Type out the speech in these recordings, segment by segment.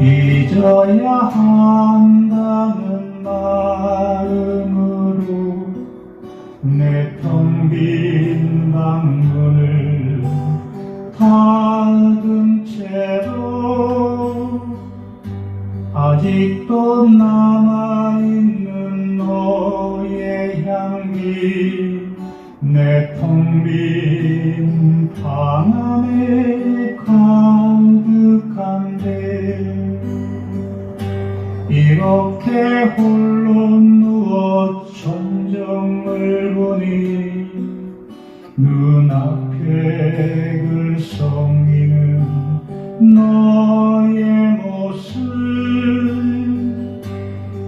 잊어야 한다는 마음으로 내 텅빈 방문을 닫은 채로 아직도 남아있는 너의 향기 내 텅빈 방 안에 가 이렇게 홀로 누워 천정을 보니 눈앞에 글썽이는 너의 모습.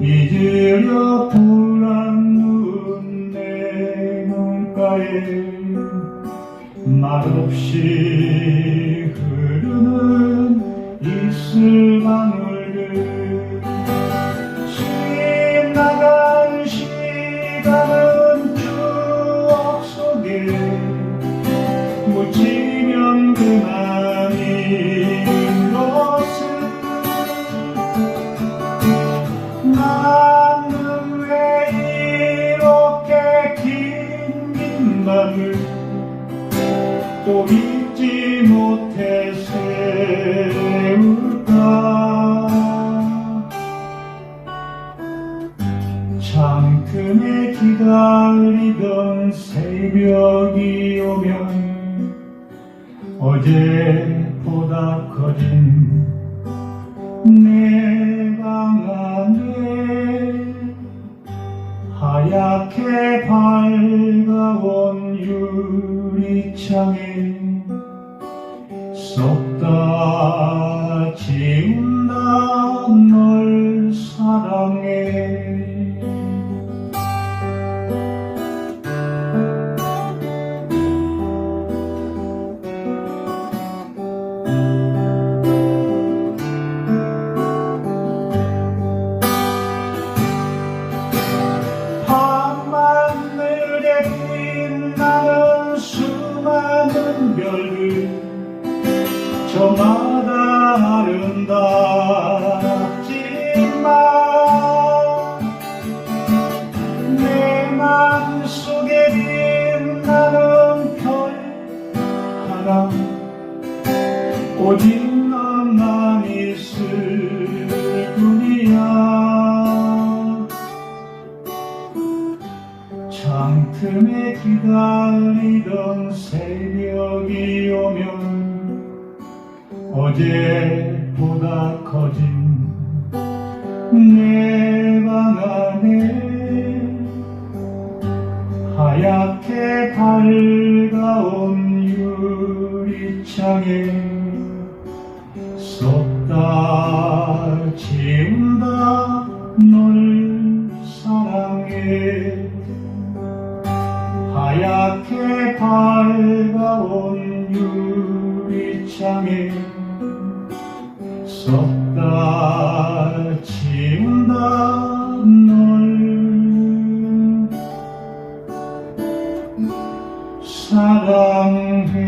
잊으려 불안 눈내 눈가에 말없이 흐르는 이슬방울 또 잊지 못해 세울까? 창틈에 기다리던 새벽이 오면 어제보다 커진 내 방 안에 하얗게 밝아온 유 리창에 썩다 지운 수많은 별들 저마다 아름답지만 내 맘속에 빛나는 별 하나 오직 창틈에 기다리던 새벽이 오면 어제보다 커진 내 방 안에 하얗게 밝아온 유리창에 쏟다 지운다 널 하얗게 밝아온 유리창에 썼다 지운다 널 사랑해.